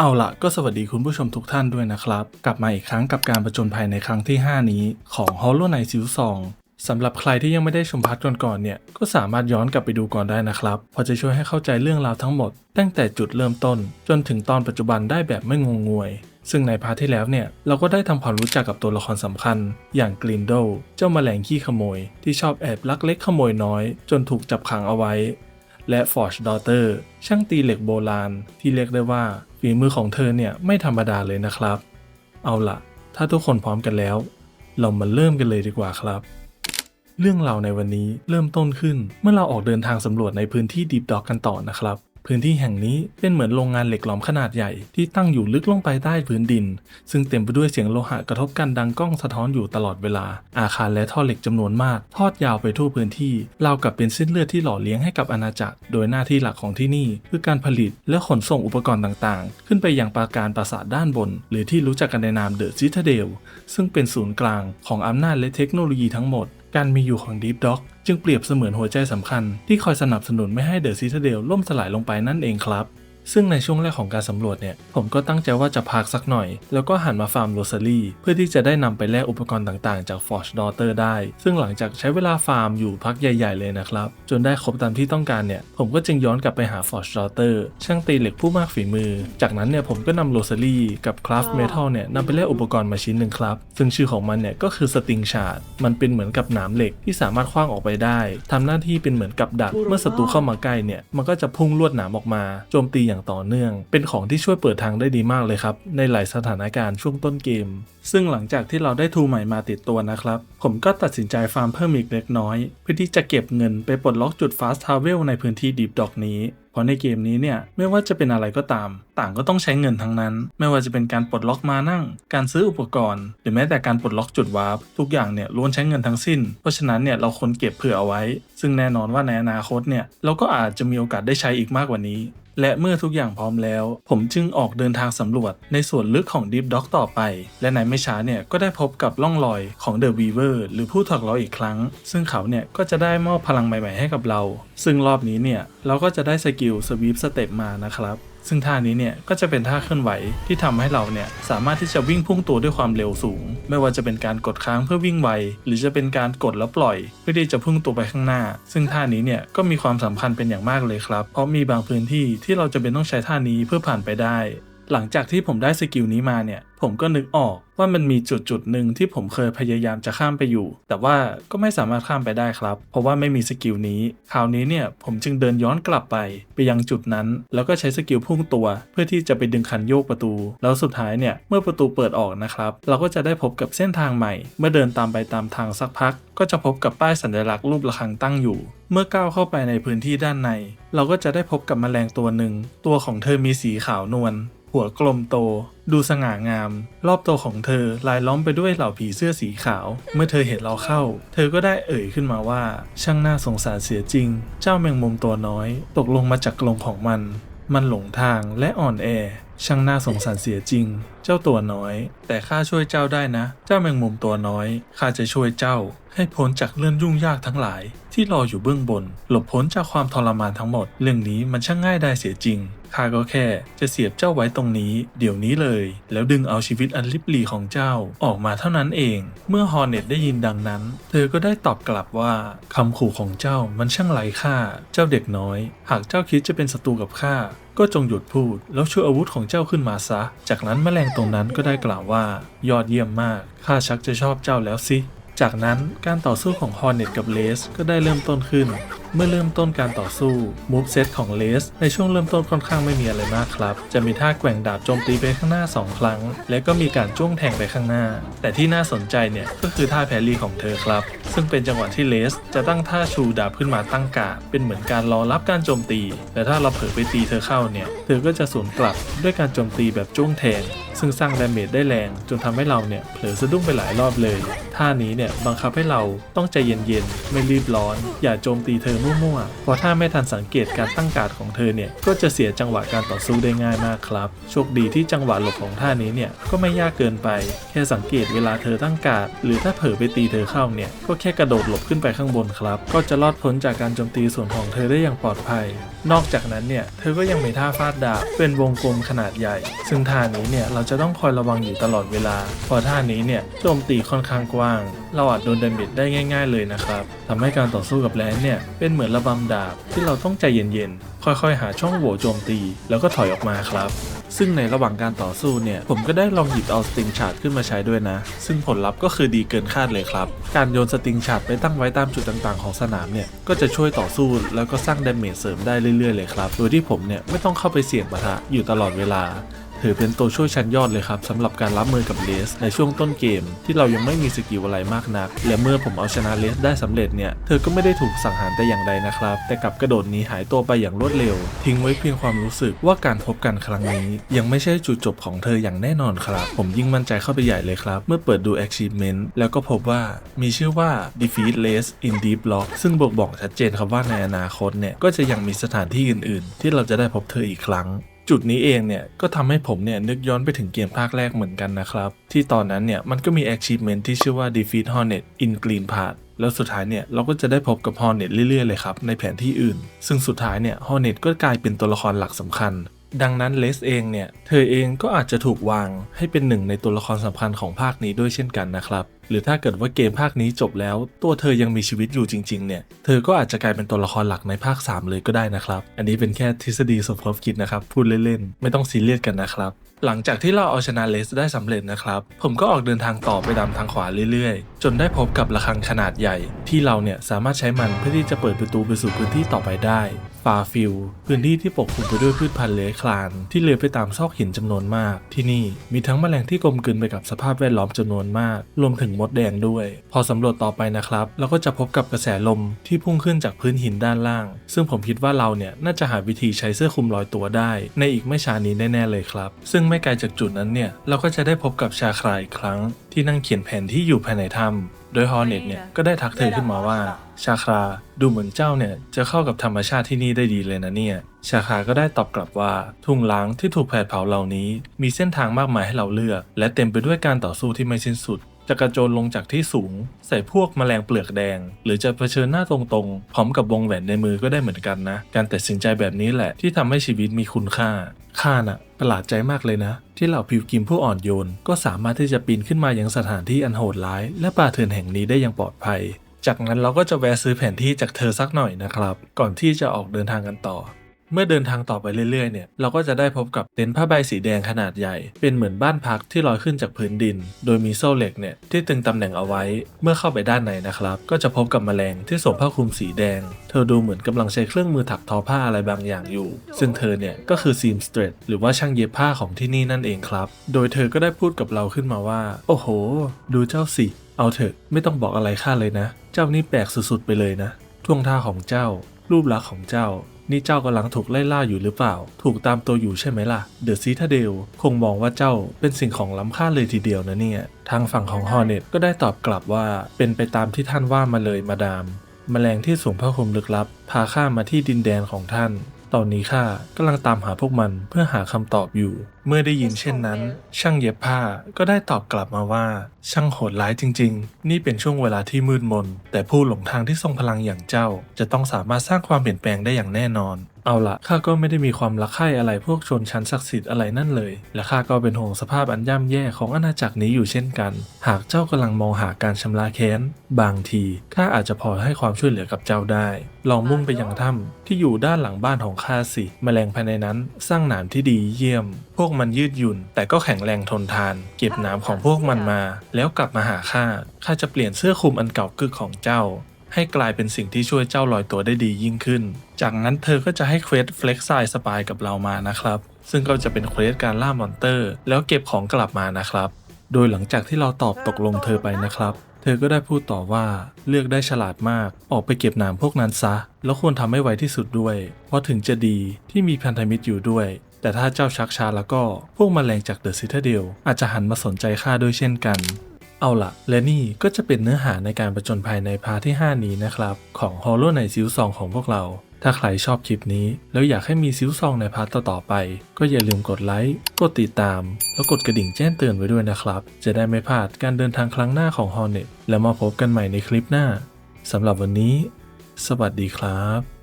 เอาละก็สวัสดีคุณผู้ชมทุกท่านด้วยนะครับ กลับมาอีกครั้งกับการประจนภัยในครั้งที่ 5 นี้ของ Hollow Knight ซิลซองสำหรับใครที่ยังไม่ได้ชมพาร์ทก่อนๆเนี่ย ก็สามารถย้อนกลับไปดูก่อนได้นะครับเพราะจะช่วยให้เข้าใจเรื่องราวทั้งหมด ตั้งแต่จุดเริ่มต้น จนถึงตอนปัจจุบันได้แบบไม่งงงวย ซึ่งในพาร์ทที่แล้วเนี่ย เราก็ได้ทำความรู้จักกับตัวละครสำคัญ อย่างกลินโดเจ้าแมลงขี้ขโมย ที่ชอบแอบลักเล็กขโมยน้อย จนถูกจับขังเอาไว้ และฟอร์ชดอเตอร์ช่างตีเหล็กโบราณ ที่เรียกได้ว่า ฝีมือของเธอเนี่ยไม่ธรรมดาเลยนะครับ เอาล่ะถ้าทุกคนพร้อมกันแล้ว เรามาเริ่มกันเลยดีกว่าครับ เรื่องราวในวันนี้เริ่มต้นขึ้นเมื่อเราออกเดินทางสำรวจในพื้นที่ดีบด็อกกันต่อนะครับ พื้นที่แห่งนี้เป็นเหมือนโรงงานเหล็กหลอมขนาดใหญ่ที่ตั้งอยู่ลึกลงไปใต้พื้นดิน ซึ่งเต็มไปด้วยเสียงโลหะกระทบกันดังก้องสะท้อนอยู่ตลอดเวลา อาคารและท่อเหล็กจำนวนมาก ทอดยาวไปทั่วพื้นที่ราวกับเป็นเส้นเลือดที่หล่อเลี้ยงให้กับอาณาจักร โดยหน้าที่หลักของที่นี่ คือการผลิตและขนส่งอุปกรณ์ต่างๆ ขึ้นไปยังปราการปราสาทด้านบน หรือที่รู้จักกันในนามเดอะซิทาเดลซึ่งเป็นศูนย์กลางของอำนาจและเทคโนโลยีทั้งหมด การมีอยู่ของ Deep Dog จึงเปรียบเสมือนหัวใจสำคัญที่คอยสนับสนุนไม่ให้เดอะซิทาเดลล่มสลายลงไปนั่นเองครับ ซึ่งในช่วงแรกของการสำรวจเนี่ย ผมก็ตั้งใจว่าจะพักสักหน่อย แล้วก็หันมาฟาร์มโรซารี่เพื่อที่จะได้นำไปแลกอุปกรณ์ต่างๆ จาก Forge Daughter ได้ ซึ่งหลังจากใช้เวลาฟาร์มอยู่พักใหญ่ ๆ เลยนะครับ จนได้ครบตามที่ต้องการเนี่ย ผมก็จึงย้อนกลับไปหา Forge Daughter ช่างตีเหล็กผู้มากฝีมือ จากนั้นเนี่ยผมก็นำโรซารี่กับ Craft Metal เนี่ยนำไปแลกอุปกรณ์มาชิ้นหนึ่งครับซึ่งชื่อของมันเนี่ยก็คือ Sting Shard มันเป็นเหมือนกับหนามเหล็กที่สามารถคว้างออกไปได้ทำหน้าที่เป็นเหมือนกับดักเมื่อศัตรูเข้ามาใกล้เนี่ยมันก็จะพุ่งลวดหนามออกมาโจมตีอย่างต่อเนื่อง เป็นของที่ช่วยเปิดทางได้ดีมากเลยครับ ในหลายสถานการณ์ช่วงต้นเกม ซึ่งหลังจากที่เราได้ทูใหม่มาติดตัวนะครับ ผมก็ตัดสินใจฟาร์มเพิ่มอีกเล็กน้อย เพื่อที่จะเก็บเงินไปปลดล็อกจุด Fast Travel ในพื้นที่ Deep Dog นี้เพราะในเกมนี้เนี่ยไม่ว่าจะเป็นอะไรก็ตาม ต่างก็ต้องใช้เงินทั้งนั้น ไม่ว่าจะเป็นการปลดล็อกมานั่ง การซื้ออุปกรณ์ หรือแม้แต่การปลดล็อกจุดวาร์ปทุกอย่างเนี่ยล้วนใช้เงินทั้งสิ้น เพราะฉะนั้นเนี่ยเราควรเก็บเผื่อเอาไว้ ซึ่งแน่นอนว่าในอนาคตเนี่ยเราก็อาจจะมีโอกาสได้ใช้อีกมากกว่านี้ และเมื่อทุกอย่างพร้อมแล้ว ผมจึงออกเดินทางสำรวจในส่วนลึกของ Deep Dog ต่อไป และในไม่ช้าเนี่ยก็ได้พบกับล่องรอยของ The Weaver หรือผู้ถอกล้ออีกครั้ง ซึ่งเขาเนี่ยก็จะได้มอบพลังใหม่ๆให้กับเรา ซึ่งรอบนี้เนี่ยเราก็จะได้สกิลสวีปสเต็ปมานะครับ ซึ่งท่านี้เนี่ยก็จะเป็นท่าเคลื่อนไหวที่ทำให้เราเนี่ยสามารถที่จะวิ่งพุ่งตัวด้วยความเร็วสูง ไม่ว่าจะเป็นการกดค้างเพื่อวิ่งไว หรือจะเป็นการกดแล้วปล่อย เพื่อที่จะพุ่งตัวไปข้างหน้า ซึ่งท่านี้เนี่ยก็มีความสำคัญเป็นอย่างมากเลยครับ เพราะมีบางพื้นที่ที่เราจะเป็นต้องใช้ท่านี้เพื่อผ่านไปได้ หลังจากที่ผมได้สกิลนี้มาเนี่ย ผมก็นึกออกว่ามันมีจุดจุดหนึ่งที่ผมเคยพยายามจะข้ามไปอยู่ แต่ว่าก็ไม่สามารถข้ามไปได้ครับ เพราะว่าไม่มีสกิลนี้ คราวนี้เนี่ยผมจึงเดินย้อนกลับไปไปยังจุดนั้น แล้วก็ใช้สกิลพุ่งตัว เพื่อที่จะไปดึงคันโยกประตู แล้วสุดท้ายเนี่ยเมื่อประตูเปิดออกนะครับ เราก็จะได้พบกับเส้นทางใหม่ เมื่อเดินตามไปตามทางสักพัก ก็จะพบกับป้ายสัญลักษณ์รูประฆังตั้งอยู่ เมื่อก้าวเข้าไปในพื้นที่ด้านใน เราก็จะได้พบกับแมลงตัวหนึ่งตัวของเธอมีสีขาวนวล หัวกลมโต ดูสง่างาม รอบตัวของเธอลายล้อมไปด้วยเหล่าผีเสื้อสีขาว เมื่อเธอเห็นเราเข้า เธอก็ได้เอ่ยขึ้นมาว่า ช่างน่าสงสารเสียจริง เจ้าแมงมุมตัวน้อย ตกลงมาจากกรงของมัน มันหลงทางและอ่อนแอ ช่างน่าสงสารเสียจริง เจ้าตัวน้อย แต่ข้าช่วยเจ้าได้นะ เจ้าแมงมุมตัวน้อยข้าจะช่วยเจ้า ให้พ้นจากเรื่องยุ่งยากทั้งหลาย ที่รออยู่เบื้องบน หลบพ้นจากความทรมานทั้งหมด เรื่องนี้มันช่างง่ายได้เสียจริงข้าก็แค่จะเสียบเจ้าไว้ตรงนี้ เดี๋ยวนี้เลย แล้วดึงเอาชีวิตอันลิบหลีของเจ้าออกมาเท่านั้นเอง เมื่อฮอร์เน็ตได้ยินดังนั้น เธอก็ได้ตอบกลับว่าคำขู่ของเจ้ามันช่างไร้ค่า เจ้าเด็กน้อย หากเจ้าคิดจะเป็นศัตรูกับข้าก็จงหยุดพูด แล้วช่วยอาวุธของเจ้าขึ้นมาซะ จากนั้นแมลงตรงนั้นก็ได้กล่าวว่า ยอดเยี่ยมมากข้าชักจะชอบเจ้าแล้วสิ จากนั้นการต่อสู้ของฮอร์เน็ตกับเลสก็ได้เริ่มต้นขึ้นเมื่อเริ่มต้นการต่อสู้ มูฟเซตของเลสในช่วงเริ่มต้นค่อนข้างไม่มีอะไรมากครับ จะมีท่าแกว่งดาบโจมตีไปข้างหน้า 2 ครั้ง และก็มีการจ้วงแทงไปข้างหน้า แต่ที่น่าสนใจเนี่ยก็คือท่าแพรรี่ของเธอครับ ซึ่งเป็นจังหวะที่เลสจะตั้งท่าชูดาบขึ้นมาตั้งกาดเป็นเหมือนการรอรับการโจมตี แต่ถ้าเราเผลอไปตีเธอเข้าเนี่ยเธอก็จะสวนกลับด้วยการโจมตีแบบจ้วงแทงซึ่งสร้างดาเมจได้แรงจนทำให้เราเนี่ยเผลอสะดุ้งไปหลายรอบเลยท่านี้เนี่ยบังคับให้เราต้องใจเย็นๆไม่รีบร้อน อย่าโจมตีเธออมั่วๆเพราะถ้าไม่ทันสังเกตการตั้งการดของเธอเนี่ยก็จะเสียจังหวะการต่อสู้ได้ง่ายมากครับ โชคดีที่จังหวะหลบของท่านี้เนี่ยก็ไม่ยากเกินไป แค่สังเกตเวลาเธอตั้งการดหรือถ้าเผลอไปตีเธอเข้าเนี่ยก็แค่กระโดดหลบขึ้นไปข้างบนครับ ก็จะรอดพ้นจากการโจมตีส่วนของเธอได้อย่างปลอดภัย นอกจากนั้นเนี่ย เธอก็ยังมีท่าฟาดดาบเป็นวงกลมขนาดใหญ่ ซึ่งท่านี้เนี่ยเราจะต้องคอยระวังอยู่ตลอดเวลาเพราะท่านี้เนี่ยโจมตีค่อนข้างกว้าง เราอาจโดนเดาเมจได้ง่าย ๆ เลยนะครับทำให้การต่อสู้กับแลนเนี่ยเป็นเหมือนระบำดาบที่เราต้องใจเย็นๆ ค่อยๆ หาช่องโหว่โจมตี แล้วก็ถอยออกมาครับ ซึ่งในระหว่างการต่อสู้เนี่ย ผมก็ได้ลองหยิบเอาสติงชาร์ดขึ้นมาใช้ด้วยนะ ซึ่งผลลัพธ์ก็คือดีเกินคาดเลยครับ การโยนสติงชาร์ดไปตั้งไว้ตามจุดต่างๆของสนามเนี่ย ก็จะช่วยต่อสู้แล้วก็สร้างดาเมจเสริมได้เรื่อยๆเลยครับ โดยที่ผมเนี่ยไม่ต้องเข้าไปเสี่ยงปะทะอยู่ตลอดเวลา ถือเป็นตัวช่วยชั้นยอดเลยครับสำหรับการรับมือกับเลสในช่วงต้นเกม ที่เรายังไม่มีสกิลอะไรมากนัก และเมื่อผมเอาชนะเลสได้สำเร็จเนี่ย เธอก็ไม่ได้ถูกสังหารแต่อย่างใดนะครับ แต่กลับกระโดดหนีหายตัวไปอย่างรวดเร็ว ทิ้งไว้เพียงความรู้สึกว่าการพบกันครั้งนี้ ยังไม่ใช่จุดจบของเธออย่างแน่นอนครับ ผมยิ่งมั่นใจเข้าไปใหญ่เลยครับ เมื่อเปิดดู achievement แล้วก็พบว่ามีชื่อว่า defeat less in deep lock ซึ่งบอกบอกชัดเจนครับว่าในอนาคตเนี่ยก็จะยังมีสถานที่อื่น ๆ ที่เราจะได้พบเธออีกครั้ง จุดนี้เองเนี่ยก็ทำให้ผมเนี่ยนึกย้อนไปถึงเกมภาคแรกเหมือนกันนะครับ ที่ตอนนั้นเนี่ยมันก็มี achievement ที่ชื่อว่า defeat hornet in green path แล้วสุดท้ายเนี่ยเราก็จะได้พบกับฮอร์เน็ตเรื่อยๆเลยครับในแผนที่อื่น ซึ่งสุดท้ายเนี่ยฮอร์เน็ตก็กลายเป็นตัวละครหลักสำคัญ ดังนั้นเลสเองเนี่ย เธอเองก็อาจจะถูกวางให้เป็นหนึ่งในตัวละครสำคัญของภาคนี้ด้วยเช่นกันนะครับ หรือถ้าเกิดว่าเกมภาคนี้จบแล้ว ตัวเธอยังมีชีวิตอยู่จริงๆเนี่ย เธอก็อาจจะกลายเป็นตัวละครหลักในภาค 3 เลยก็ได้นะครับ อันนี้เป็นแค่ทฤษฎีสมคบคิดนะครับ พูดเล่นๆ ไม่ต้องซีเรียสกันนะครับ หลังจากที่เราเอาชนะเลสได้สำเร็จนะครับ ผมก็ออกเดินทางต่อไปตามทางขวาเรื่อยๆ จนได้พบกับระฆังขนาดใหญ่ ที่เราเนี่ยสามารถใช้มันเพื่อที่จะเปิดประตูไปสู่พื้นที่ต่อไปได้ ฟาฟิลพื้นที่ที่ปกคลุมไปด้วยพืชพันธุ์เลื้อยคลาน ที่เลื้อยไปตามซอกหินจำนวนมาก ที่นี่มีทั้งแมลงที่กลมกลืนไปกับสภาพแวดล้อมจำนวนมาก รวมถึงมดแดงด้วย พอสำรวจต่อไปนะครับเราก็จะพบกับกระแสลมที่พุ่งขึ้นจากพื้นหินด้านล่าง ซึ่งผมคิดว่าเราเนี่ยน่าจะหาวิธีใช้เสื้อคลุมลอยตัวได้ ในอีกไม่ช้านี้แน่ๆเลยครับ ซึ่งไม่ไกลจากจุดนั้นเนี่ยเราก็จะได้พบกับชาคราอีกครั้ง ที่นั่งเขียนแผนที่อยู่ภายในถ้ำ โดยฮอร์เน็ตเนี่ยก็ได้ทักเธอขึ้นมาว่า ชาคราดูเหมือนเจ้าเนี่ยจะเข้ากับธรรมชาติที่นี่ได้ดีเลยนะเนี่ย ชาคราก็ได้ตอบกลับว่า ทุ่งล้างที่ถูกแผดเผาเหล่านี้ มีเส้นทางมากมายให้เราเลือก และเต็มไปด้วยการต่อสู้ที่ไม่สิ้นสุดจะกระโจนลงจากที่สูง ใส่พวกแมลงเปลือกแดง หรือจะเผชิญหน้าตรงๆ พร้อมกับวงแหวนในมือก็ได้เหมือนกันนะ การตัดสินใจแบบนี้แหละที่ทำให้ชีวิตมีคุณค่า ข้าน่ะประหลาดใจมากเลยนะ ที่เหล่าพิวกิมผู้อ่อนโยน ก็สามารถที่จะปีนขึ้นมายังสถานที่อันโหดร้าย และป่าเถื่อนแห่งนี้ได้อย่างปลอดภัย จากนั้นเราก็จะแวะซื้อแผนที่จากเธอสักหน่อยนะครับ ก่อนที่จะออกเดินทางกันต่อ เมื่อเดินทางต่อไปเรื่อยๆเนี่ยเราก็จะได้พบกับเต็นท์ผ้าใบสีแดงขนาดใหญ่ เป็นเหมือนบ้านพักที่ลอยขึ้นจากพื้นดิน โดยมีโซ่เหล็กเนี่ยที่ตึงตำแหน่งเอาไว้ เมื่อเข้าไปด้านในนะครับ ก็จะพบกับแมลงที่สวมผ้าคลุมสีแดง เธอดูเหมือนกำลังใช้เครื่องมือถักทอผ้าอะไรบางอย่างอยู่ ซึ่งเธอเนี่ยก็คือซีมสเตรทหรือว่าช่างเย็บผ้าของที่นี่นั่นเองครับ โดยเธอก็ได้พูดกับเราขึ้นมาว่า โอ้โห ดูเจ้าสิเอาเถอะไม่ต้องบอกอะไรข้าเลยนะ เจ้านี่แปลกสุดๆไปเลยนะท่วงท่าของเจ้า รูปลักษณ์ของเจ้า นี่เจ้ากำลังถูกไล่ล่าอยู่หรือเปล่า ถูกตามตัวอยู่ใช่ไหมล่ะ เดอะซีทาเดลคงมองว่าเจ้าเป็นสิ่งของล้ำค่าเลยทีเดียวนะเนี่ย ทางฝั่งของฮอร์เน็ตก็ได้ตอบกลับว่า เป็นไปตามที่ท่านว่ามาเลยมาดามแมลงที่สวมผ้าคลุมลึกลับ พาข้ามาที่ดินแดนของท่าน ตอนนี้ข้ากำลังตามหาพวกมันเพื่อหาคำตอบอยู่ เมื่อได้ยินเช่นนั้น ช่างเย็บผ้าก็ได้ตอบกลับมาว่า ช่างโหดร้ายจริง ๆ นี่เป็นช่วงเวลาที่มืดมน แต่ผู้หลงทางที่ทรงพลังอย่างเจ้า จะต้องสามารถสร้างความเปลี่ยนแปลงได้อย่างแน่นอน เอาละข้าก็ไม่ได้มีความรักใคร่อะไรพวกชนชั้นศักดิ์สิทธิ์อะไรนั่นเลย และข้าก็เป็นห่วงสภาพอันย่ำแย่ของอาณาจักรนี้อยู่เช่นกัน หากเจ้ากำลังมองหาการชำระแค้น บางทีข้าอาจจะพอให้ความช่วยเหลือกับเจ้าได้ ลองมุ่งไปยังถ้ำที่อยู่ด้านหลังบ้านของข้าสิแมลงภายในนั้นสร้างหนามที่ดีเยี่ยม พวกมันยืดหยุ่น แต่ก็แข็งแรงทนทาน เก็บหนามของพวกมันมา แล้วกลับมาหาข้าข้าจะเปลี่ยนเสื้อคลุมอันเก่ากึกของเจ้า ให้กลายเป็นสิ่งที่ช่วยเจ้าลอยตัวได้ดียิ่งขึ้น จากนั้นเธอก็จะให้เควสเฟล็กไซสปายกับเรามานะครับ ซึ่งก็จะเป็นเควสการล่ามอนเตอร์ แล้วเก็บของกลับมานะครับ โดยหลังจากที่เราตอบตกลงเธอไปนะครับ เธอก็ได้พูดต่อว่าเลือกได้ฉลาดมาก ออกไปเก็บหนามพวกนั้นซะ แล้วควรทำให้ไวที่สุดด้วย เพราะถึงจะดีที่มีพันธมิตรอยู่ด้วย แต่ถ้าเจ้าชักช้าแล้วก็พวกมแมลงจากเดอะซิตาเดลอาจจะหันมาสนใจข้าด้วยเช่นกัน เอาละและนี่ก็จะเป็นเนื้อหาในการประจนภัยในพาที่ 5 นี้นะครับ ของ Hollow Knight ซิลซองของพวกเรา ถ้าใครชอบคลิปนี้ แล้วอยากให้มีซิลซองในพาร์ทต่อๆไป ก็อย่าลืมกดไลค์กดติดตาม แล้วกดกระดิ่งแจ้งเตือนไว้ด้วยนะครับ จะได้ไม่พลาดการเดินทางครั้งหน้าของ Hornet แล้วมาพบกันใหม่ในคลิปหน้าสำหรับวันนี้ สวัสดีครับ